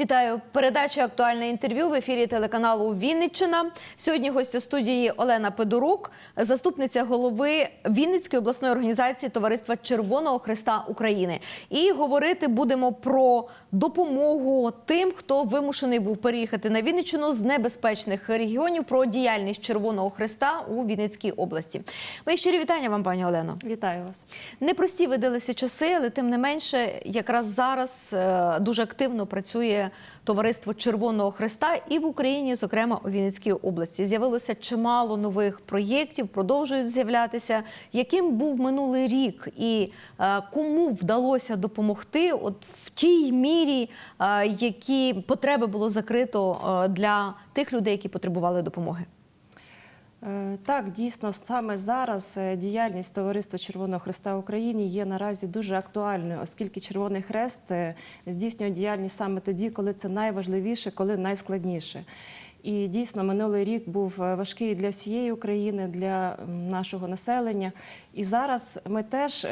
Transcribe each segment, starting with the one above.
Вітаю. Передача актуальне інтерв'ю в ефірі телеканалу Вінниччина. Сьогодні гостя студії Олена Педорук, заступниця голови Вінницької обласної організації Товариства Червоного Христа України. І говорити будемо про допомогу тим, хто вимушений був переїхати на Вінниччину з небезпечних регіонів, про діяльність Червоного Христа у Вінницькій області. Мої щирі вітання вам, пані Олено. Вітаю вас. Непрості видалися часи, але тим не менше, якраз зараз е, дуже активно працює товариство Червоного Христа і в Україні, зокрема у Вінницькій області. З'явилося чимало нових проєктів, продовжують з'являтися. Яким був минулий рік, і е, кому вдалося допомогти, от в тій мірі, е, які потреби було закрито е, для тих людей, які потребували допомоги? Е, Так, дійсно, саме зараз е, діяльність Товариства Червоного Христа в Україні є наразі дуже актуальною, оскільки Червоний Хрест е, здійснює діяльність саме тоді, коли це найважливіше, коли найскладніше. І дійсно минулий рік був важкий для всієї України, для нашого населення. І зараз ми теж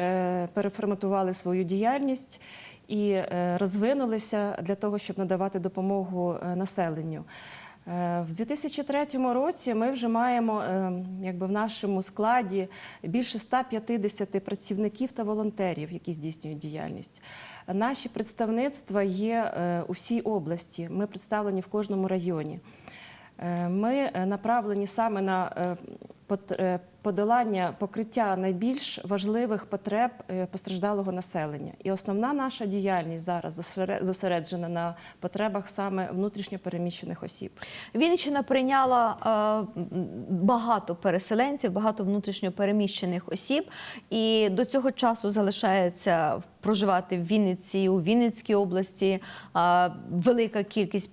переформатували свою діяльність і розвинулися для того, щоб надавати допомогу населенню. Е, В 2003 році ми вже маємо е, якби в нашому складі більше 150 працівників та волонтерів, які здійснюють діяльність. Наші представництва є е, у всій області. Ми представлені в кожному районі. Ми направлені саме на подолання покриття найбільш важливих потреб е, постраждалого населення. І основна наша діяльність зараз зосере- зосереджена на потребах саме внутрішньопереміщених осіб. Вінниччина прийняла е, багато переселенців, багато внутрішньо переміщених осіб, і до цього часу залишається проживати в Вінниці, у Вінницькій області е, велика кількість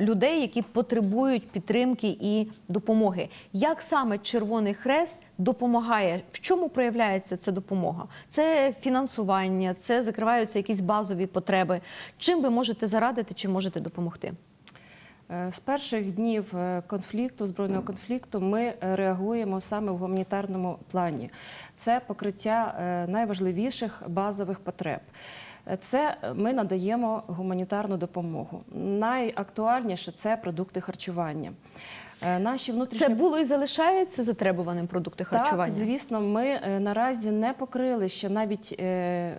людей, які потребують підтримки і допомоги. Як саме Червоний Хрест допомагає? В чому проявляється ця допомога? Це фінансування, це закриваються якісь базові потреби. Чим ви можете зарадити, чим можете допомогти? Е, З перших днів е, конфлікту, збройного конфлікту, ми е, реагуємо саме в гуманітарному плані. Це покриття найважливіших базових потреб. Це ми надаємо гуманітарну допомогу. Найактуальніше це продукти харчування. Е, Наші внутрішні Це було і залишається затребуваним продукти харчування. так, звісно, ми е, наразі не покрили ще навіть е,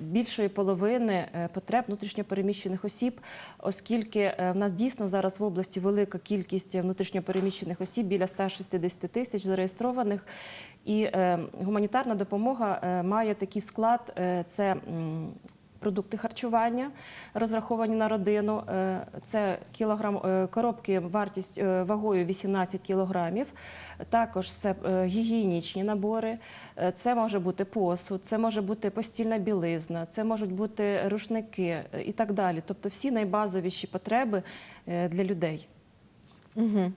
більшої половини потреб внутрішньопереміщених осіб, оскільки в нас дійсно зараз в області велика кількість внутрішньопереміщених осіб, біля 160 тисяч зареєстрованих. І гуманітарна допомога має такий склад: це Продукти харчування розраховані на родину. Е, Це кілограм е, коробки вартість е, вагою 18 кілограмів. Також це гігієнічні набори. Це може бути посуд, це може бути постільна білизна, це можуть бути рушники і так далі. Тобто всі найбазовіші потреби для людей. Угу.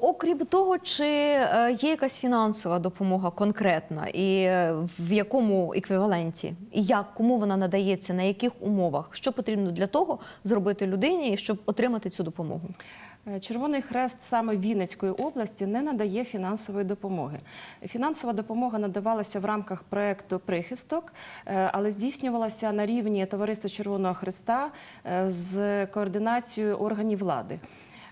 Окрім того, чи е, є якась фінансова допомога конкретна, і е, в якому еквіваленті, і як кому вона надається, на яких умовах? Що потрібно для того зробити людині, щоб отримати цю допомогу? Е, Червоний Хрест саме Вінницької області не надає фінансової допомоги. Фінансова допомога надавалася в рамках проекту Прихисток, але здійснювалася на рівні Товариства Червоного Хреста з координацією органів влади.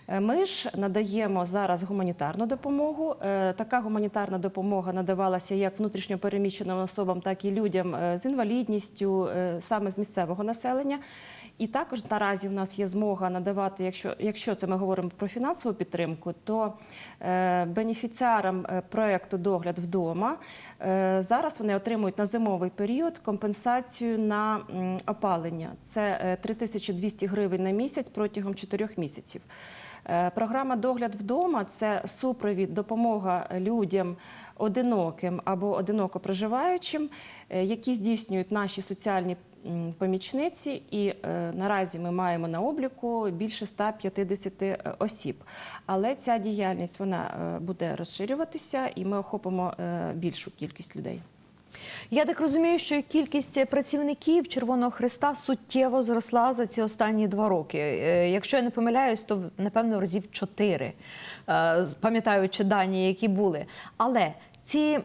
Е, Ми ж надаємо зараз гуманітарну допомогу. Е, Така гуманітарна допомога надавалася як внутрішньопереміщеним особам, так і людям е, з інвалідністю, саме з місцевого населення. І також наразі в нас є змога надавати, якщо, якщо це ми говоримо про фінансову підтримку, то е, бенефіціарам проекту Догляд вдома е, зараз вони отримують на зимовий період компенсацію на м, опалення. Це е, 3200 гривень на місяць протягом 4 місяців. Е, Програма Догляд вдома це супровід, допомога людям одиноким або одиноко проживаючим, е, які здійснюють наші соціальні помічниці. І е, наразі ми маємо на обліку більше 150 е, осіб. Але ця діяльність вона буде розширюватися, і ми охопимо більшу кількість людей. Я так розумію, що кількість працівників Червоного Христа суттєво зросла за ці останні два роки. Е, Якщо я не помиляюсь, то напевно разів чотири, е, пам'ятаючи дані, які були. Але ці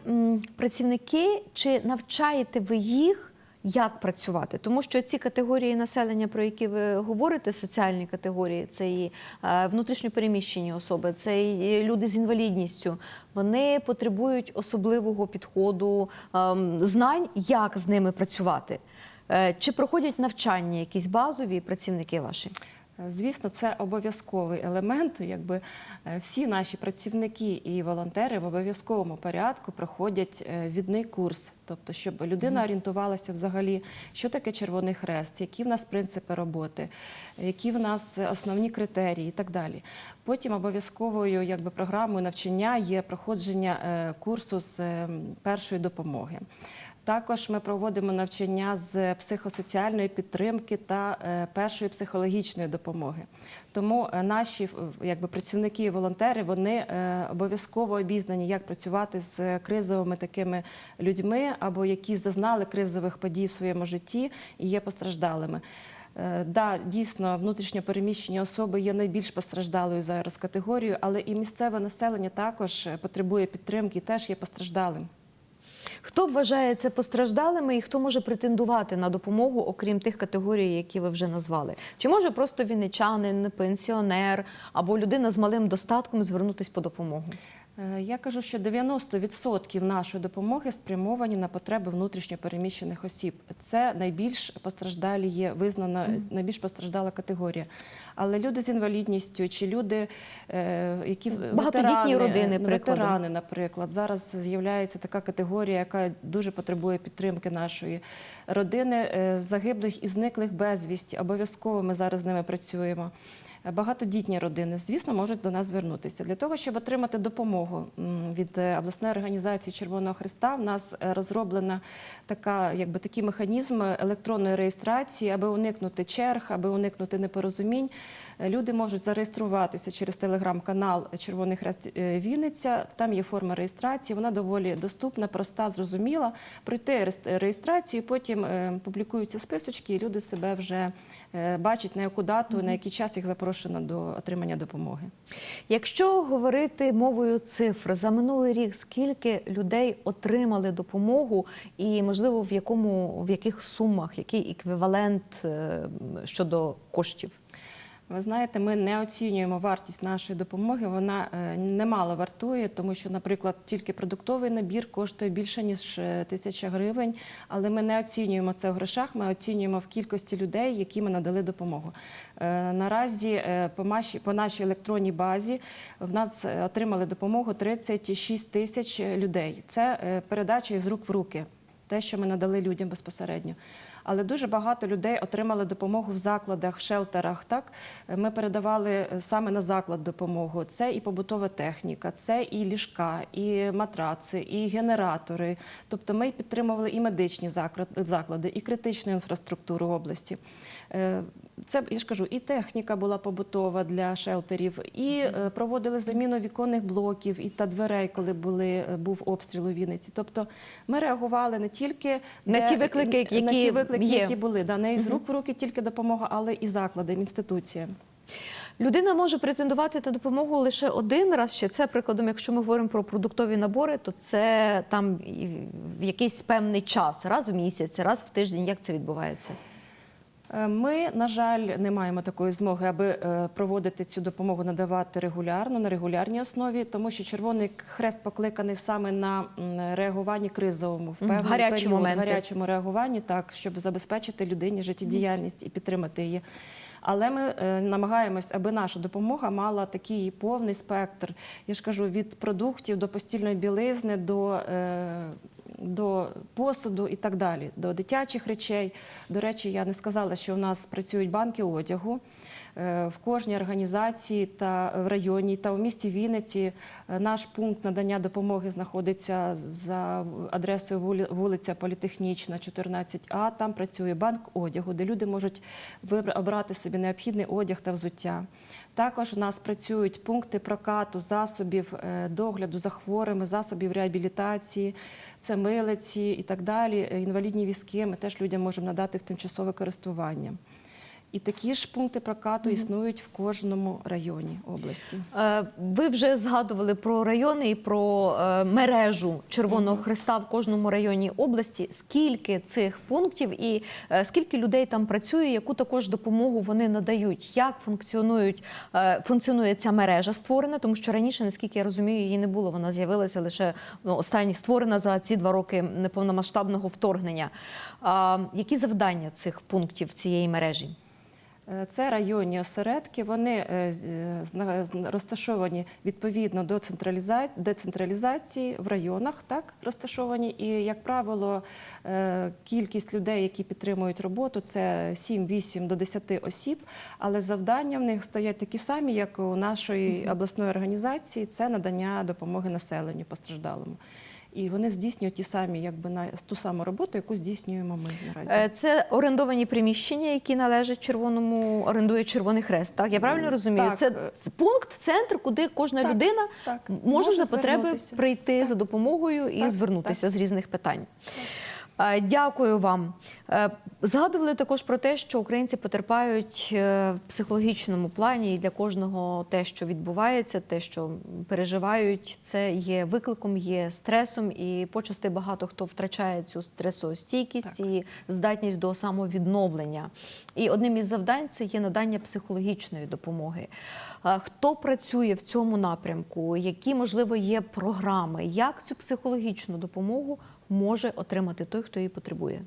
працівники, чи навчаєте ви їх як працювати, тому що ці категорії населення, про які ви говорите, соціальні категорії, це і е, внутрішньопереміщені особи, це і люди з інвалідністю. Вони потребують особливого підходу, ем, знань, як з ними працювати. Е, Чи проходять навчання якісь базові працівники ваші? Звісно, це обов'язковий елемент. Якби е, всі наші працівники і волонтери в обов'язковому порядку проходять е, відний курс, тобто, щоб людина орієнтувалася взагалі, що таке Червоний Хрест, які в нас принципи роботи, які в нас основні критерії і так далі. Потім обов'язковою якби програмою навчання є проходження е, курсу з е, першої допомоги. Також ми проводимо навчання з психосоціальної підтримки та е, першої психологічної допомоги. Тому наші якби, працівники і волонтери вони обов'язково обізнані, як працювати з кризовими такими людьми, або які зазнали кризових подій в своєму житті і є постраждалими. Е, Да, дійсно, внутрішньо переміщені особи є найбільш постраждалою зараз категорією, але і місцеве населення також е, потребує підтримки і теж є постраждалим. Хто вважається постраждалими і хто може претендувати на допомогу, окрім тих категорій, які ви вже назвали? Чи може просто вінничанин, пенсіонер або людина з малим достатком звернутися по допомогу? Е, Я кажу, що 90% нашої допомоги спрямовані на потреби внутрішньо переміщених осіб. Це найбільш постраждалі є визнана найбільш постраждала категорія. Але люди з інвалідністю чи люди, е, які Багатодітні родини, ветерани, наприклад, зараз з'являється така категорія, яка дуже потребує підтримки нашої родини е, загиблих і зниклих безвісті. Обов'язково ми зараз з ними працюємо. Багатодітні родини, звісно, можуть до нас звернутися для того, щоб отримати допомогу від е, обласної організації Червоного Христа. В нас е, розроблена така, якби такий механізм електронної реєстрації, аби уникнути черг, аби уникнути непорозумінь. Е, Люди можуть зареєструватися через телеграм-канал Червоний Хрест Вінниця. Там є форма реєстрації. Вона доволі доступна, проста, зрозуміла. Пройти реєстрацію, потім публікуються списочки, і люди себе вже е, бачать на яку дату, на який час їх запрошено до отримання допомоги. Якщо говорити мовою цифр, за минулий рік скільки людей отримали допомогу, і можливо в якому в яких сумах, який еквівалент е, щодо коштів? Ви знаєте, ми не оцінюємо вартість нашої допомоги. Вона е, немало вартує, тому що, наприклад, тільки продуктовий набір коштує більше ніж е, тисяча гривень. Але ми не оцінюємо це в грошах. Ми оцінюємо в кількості людей, які ми надали допомогу. Е, Наразі по нашій, електронній базі в нас отримали допомогу 36 тисяч людей. Це передача із рук в руки. Те, що ми надали людям безпосередньо. Але дуже багато людей отримали допомогу в закладах, в шелтерах. Так ми передавали е, саме на заклад допомогу. Це і побутова техніка, це і ліжка, і матраци, і генератори. Тобто ми підтримували і медичні заклади, і критичну інфраструктуру області. Е, Це я ж кажу, і техніка була побутова для шелтерів, і е, проводили заміну віконних блоків і та дверей, коли були е, був обстріл у Вінниці. Тобто ми реагували не тільки На де- ті виклики, на які ті виклики, є. які були да не з рук в руки тільки допомога, але і закладам, інституціям. Людина може претендувати на допомогу лише один раз. Ще це прикладом, якщо ми говоримо про продуктові набори, то це там в якийсь певний час, раз в місяць, раз в тиждень. Як це відбувається? Е, Ми, на жаль, не маємо такої змоги, аби е, проводити цю допомогу, надавати регулярно на регулярній основі, тому що Червоний Хрест покликаний саме на реагуванні кризовому в певний гарячі період, гарячому реагуванні, так щоб забезпечити людині життєдіяльність і підтримати її. Але ми е, намагаємось, аби наша допомога мала такий повний спектр. Я ж кажу, від продуктів до постільної білизни, до, до посуду і так далі, до дитячих речей. До речі, я не сказала, що в нас працюють банки одягу. Е, В кожній організації та в районі та в місті Вінниці е, наш пункт надання допомоги знаходиться за адресою вулиця Політехнічна, 14А. Там працює банк одягу, де люди можуть обрати собі необхідний одяг та взуття. Також у нас працюють пункти прокату засобів е, догляду за хворими, засобів реабілітації, це милиці і так далі. Інвалідні візки ми теж людям можемо надати в тимчасове користування. І такі ж пункти прокату існують в кожному районі області. Е, Ви вже згадували про райони і про е, мережу Червоного Христа в кожному районі області. Скільки цих пунктів і е, скільки людей там працює, яку також допомогу вони надають? Як функціонують функціонує ця мережа створена? Тому що раніше, наскільки я розумію, її не було. Вона з'явилася лише ну, останні створена за ці два роки неповномасштабного вторгнення. Які завдання цих пунктів цієї мережі? Е, Це районні осередки. Вони е, е, розташовані відповідно до централіза- децентралізації в районах, так розташовані. І, як правило, кількість людей, які підтримують роботу, це 7-8 до 10 осіб. Але завдання в них стоять такі самі, як у нашої обласної організації. Це надання допомоги населенню постраждалому. І вони здійснюють ті самі, якби на ту саму роботу, яку здійснюємо ми наразі. Е, Це орендовані приміщення, які належать червоному, орендує Червоний Хрест. Так, я правильно розумію? так. Це пункт, центр, куди кожна Так, людина так. може, Може за потреби звернутися. прийти за допомогою і Так, звернутися з різних питань. Е, Дякую вам. Е, Згадували також про те, що українці потерпають е, в психологічному плані, і для кожного те, що відбувається, те, що переживають, це є викликом, є стресом, і почасти багато хто втрачає цю стресостійкість Так. і здатність до самовідновлення. І одним із завдань це є надання психологічної допомоги. Е, Хто працює в цьому напрямку? Які можливо є програми? Як цю психологічну допомогу може отримати той, хто її потребує?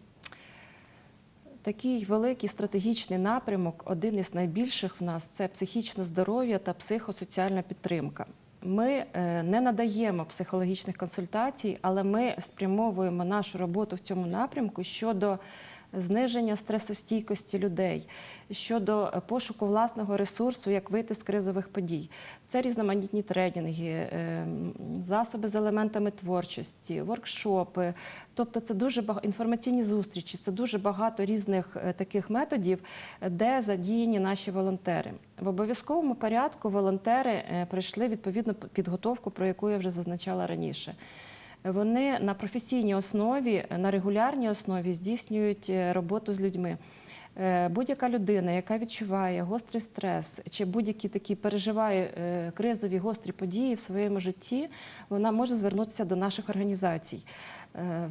Такий великий стратегічний напрямок, один із найбільших в нас це психічне здоров'я та психосоціальна підтримка. Ми е, не надаємо психологічних консультацій, але ми спрямовуємо нашу роботу в цьому напрямку щодо зниження стресостійкості людей, щодо пошуку власного ресурсу, як вийти з кризових подій. Це різноманітні тренінги, е, засоби з елементами творчості, воркшопи. Тобто, це дуже багато інформаційні зустрічі, це дуже багато різних е, таких методів, де задіяні наші волонтери. В обов'язковому порядку волонтери е, пройшли відповідну підготовку, про яку я вже зазначала раніше. Вони на професійній основі, на регулярній основі здійснюють е, роботу з людьми. Е, Будь-яка людина, яка відчуває гострий стрес чи будь-які такі переживає е, кризові гострі події в своєму житті, вона може звернутися до наших організацій.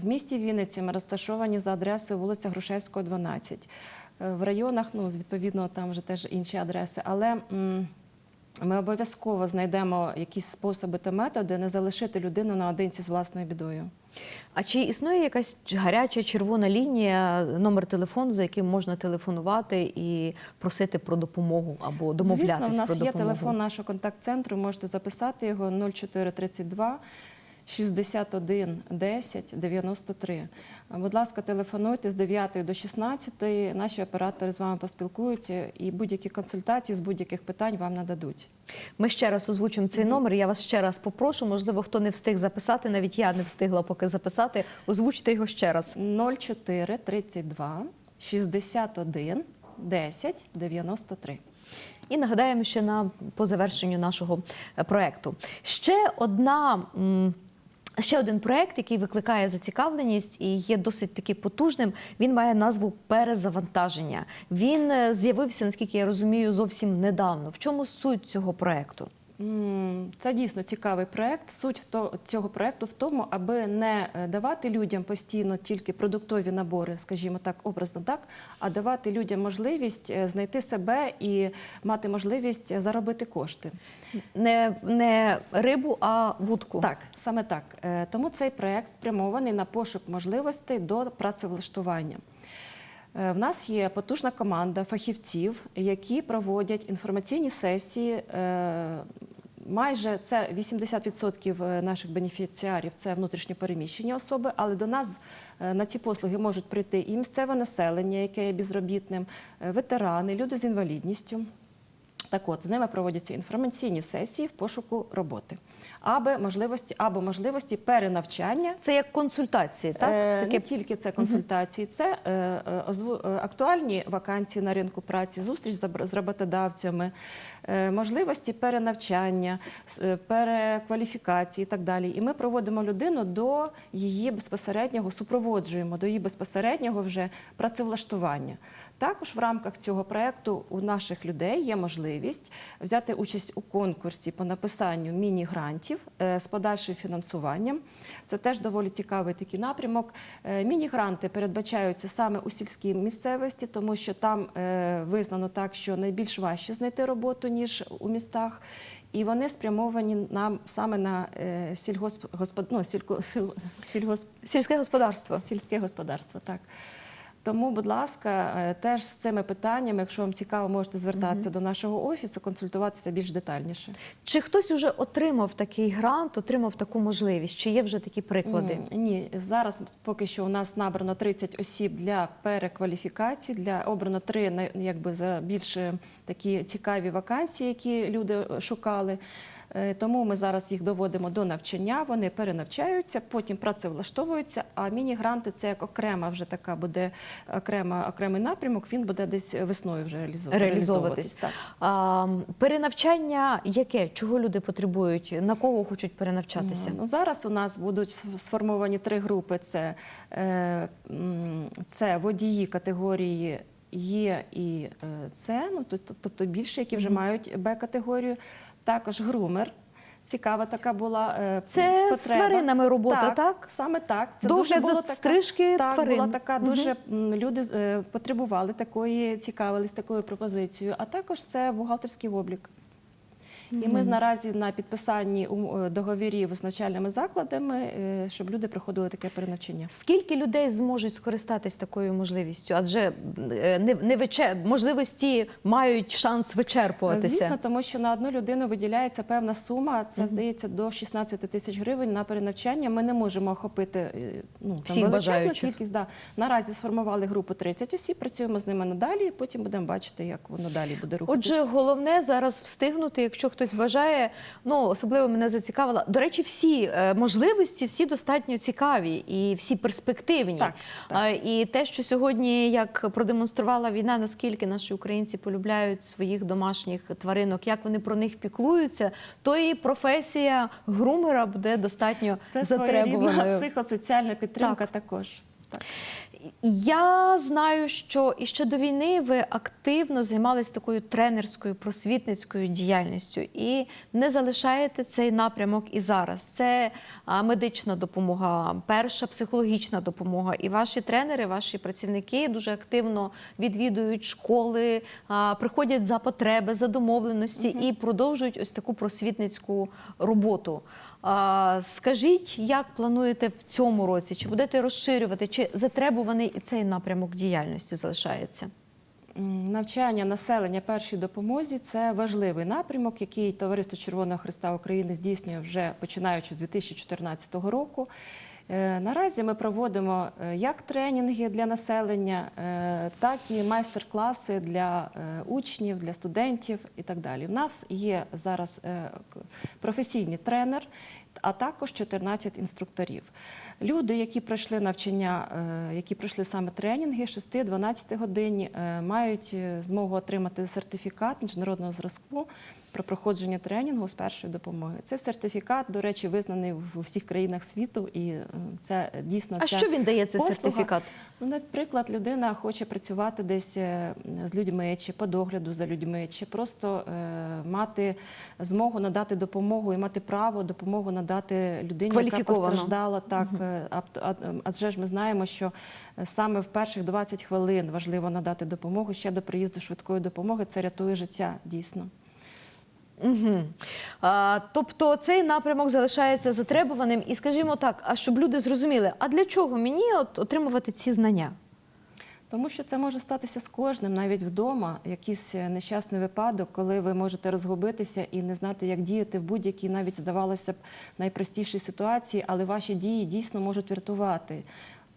В місті Вінниці ми розташовані за адресою вулиця Грушевського, 12. Е, В районах, ну, відповідно, там вже теж інші адреси. Але ми обов'язково знайдемо якісь способи та методи не залишити людину наодинці з власною бідою. А чи існує якась гаряча червона лінія, номер телефону, за яким можна телефонувати і просити про допомогу або домовлятися? Звісно, в нас про є телефон нашого контакт-центру, можете записати його 0432 61 10 93. Будь ласка, телефонуйте з 9 до 16. Наші оператори з вами поспілкуються і будь-які консультації з будь-яких питань вам нададуть. Ми ще раз озвучимо цей номер. Я вас ще раз попрошу. Можливо, хто не встиг записати, навіть я не встигла поки записати. Озвучте його ще раз. 0432 61 10 93. І нагадаємо ще на по завершенню нашого е, проекту. Ще одна. м, Ще один проект, який викликає зацікавленість і є досить таки потужним. Він має назву перезавантаження. Він е, з'явився, наскільки я розумію, зовсім недавно. В чому суть цього проекту? Це дійсно цікавий проект. Суть цього проекту в тому, аби не е, давати людям постійно тільки продуктові набори, скажімо так, образно так, а давати людям можливість е, знайти себе і мати можливість заробити кошти. Не, не рибу, а вудку. Так, саме так. Е, Тому цей проект спрямований на пошук можливостей до працевлаштування. В нас є потужна команда фахівців, які проводять інформаційні сесії. Е, Майже це 80% наших бенефіціарів це внутрішньопереміщені особи, але до нас е, на ці послуги можуть прийти і місцеве населення, яке є безробітним, е, ветерани, люди з інвалідністю. Так от, з ними проводяться інформаційні сесії в пошуку роботи, або можливості, або можливості перенавчання Це як консультації, так? Е, Таке Не тільки це консультації, це е, е, е, актуальні вакансії на ринку праці, зустріч з роботодавцями, е, можливості перенавчання, е, перекваліфікації і так далі. І ми проводимо людину до її безпосереднього, супроводжуємо до її безпосереднього вже працевлаштування. Також в рамках цього проекту у наших людей є можливість взяти участь у конкурсі по написанню міні-грантів е, з подальшим фінансуванням. Це теж доволі цікавий такий напрямок. Е, Міні-гранти передбачаються саме у сільській місцевості, тому що там е, визнано так, що найбільш важче знайти роботу ніж у містах. І вони спрямовані нам саме на е, сільгосп... господ... ну, сілько... сіль- сільгосп... сільське господарство. сільське господарство. Так. Тому, будь ласка, е, теж з цими питаннями, якщо вам цікаво, можете звертатися до нашого офісу, консультуватися більш детальніше. Чи хтось уже отримав такий грант, отримав таку можливість? Чи є вже такі приклади? М, Ні, зараз поки що у нас набрано 30 осіб для перекваліфікації, для обрано три якби за більш е, такі цікаві вакансії, які люди е, шукали. Е, Тому ми зараз їх доводимо до навчання, вони перенавчаються, потім працевлаштовуються. А міні-гранти це як окрема вже така буде окрема окремий напрямок. Він буде десь весною вже реалізов- Реалізовуватись. Так. А, перенавчання яке? Чого люди потребують? На кого хочуть перенавчатися? Ну, зараз у нас будуть сформовані три групи: це, е, це водії категорії Є і е, С, ну, то- то- тобто більше, які вже мають Б-категорію. Також грумер. Цікава така була е, Це з тваринами робота, так? Саме так. Це Догляд дуже було за така, стрижки так, тварин. була така дуже угу. люди е, потребували такої, цікавились такою пропозицією. А також це бухгалтерський облік. І ми наразі на підписанні е, договірів з навчальними закладами, е, щоб люди проходили таке перенавчання. Скільки людей зможуть скористатись такою можливістю? Адже е, не, не вече... можливості мають шанс вичерпуватися. Звісно, тому що на одну людину виділяється певна сума. Це здається до 16 тисяч гривень на перенавчання. Ми не можемо охопити ну, там, Всіх величезну бажаючих. кількість. Да. Наразі сформували групу 30 осіб, працюємо з ними надалі, і потім будемо бачити, як воно далі буде рухатися. Отже, головне зараз встигнути, якщо хтось бажає. Ну особливо мене зацікавила. До речі, всі е, можливості всі достатньо цікаві і всі перспективні. Так, так. І те, що сьогодні, як продемонструвала війна, наскільки наші українці полюбляють своїх домашніх тваринок, як вони про них піклуються, то і професія грумера буде достатньо це своєрідна психосоціальна підтримка Так. також. Так. Я знаю, що і ще до війни ви активно займалися такою тренерською просвітницькою діяльністю і не залишаєте цей напрямок і зараз. Це медична допомога, перша психологічна допомога. І ваші тренери, ваші працівники дуже активно відвідують школи, приходять за потреби, за домовленості і продовжують ось таку просвітницьку роботу. Скажіть, як плануєте в цьому році? Чи будете розширювати, чи затребуваний і цей напрямок діяльності залишається? Навчання населення першій допомозі це важливий напрямок, який Товариство Червоного Христа України здійснює вже починаючи з 2014 року. Е, Наразі ми проводимо е, як тренінги для населення, е, так і майстер-класи для учнів, для студентів і так далі. У нас є зараз професійний тренер, а також 14 інструкторів. Люди, які пройшли навчання, які пройшли саме тренінги 6-12 годинні, е, мають змогу отримати сертифікат міжнародного зразку про проходження тренінгу з першої допомоги. Цей сертифікат, до речі, визнаний в усіх країнах світу, і е, це дійсно А ця що він дає цей послуга. сертифікат? Ну, наприклад, людина хоче працювати десь е, з людьми, чи по догляду за людьми, чи просто е, мати змогу надати допомогу і мати право допомогу надати людині, яка постраждала. Так, е, а- а- адже ж ми знаємо, що е, саме в перших 20 хвилин важливо надати допомогу ще до приїзду швидкої допомоги. Це рятує життя дійсно. Угу. А, тобто цей напрямок залишається затребуваним. І скажімо так, а щоб люди зрозуміли, а для чого мені от отримувати ці знання? Тому що це може статися з кожним, навіть вдома, якийсь е, нещасний випадок, коли ви можете розгубитися і не знати, як діяти в будь-якій, навіть здавалося б, найпростішій ситуації, але ваші дії дійсно можуть врятувати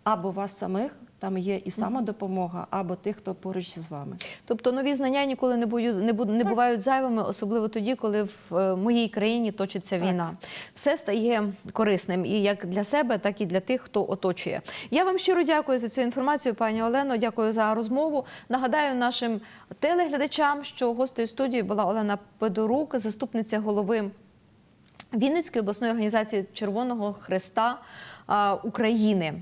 або вас самих, там є і самодопомога, або тих, хто поруч з вами. Тобто нові знання ніколи не бою не, бу- не бувають зайвими, особливо тоді, коли в е, моїй країні точиться Так. війна. Все стає корисним і як для себе, так і для тих, хто оточує. Я вам щиро дякую за цю інформацію, пані Олено. Дякую за розмову. Нагадаю нашим телеглядачам, що гостею студії була Олена Педорук, заступниця голови Вінницької обласної організації Червоного Хреста а, України.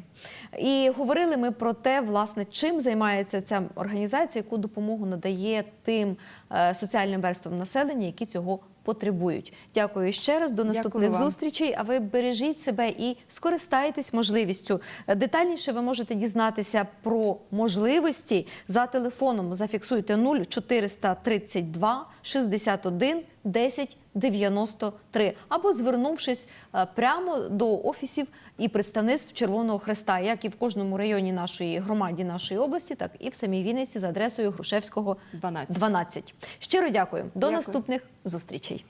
І говорили ми про те, власне, чим займається ця організація, яку допомогу надає тим е, соціальним верствам населення, які цього потребують. Дякую ще раз. До наступних зустрічей. А ви бережіть себе і скористайтесь можливістю. Е, Детальніше ви можете дізнатися про можливості за телефоном. Зафіксуйте 0432 61 10 93 або звернувшись е, прямо до офісів і представництв Червоного Хреста, як і в кожному районі нашої громаді нашої області, так і в самій Вінниці за адресою Грушевського 12. 12. Щиро дякую. До Дякую. наступних зустрічей.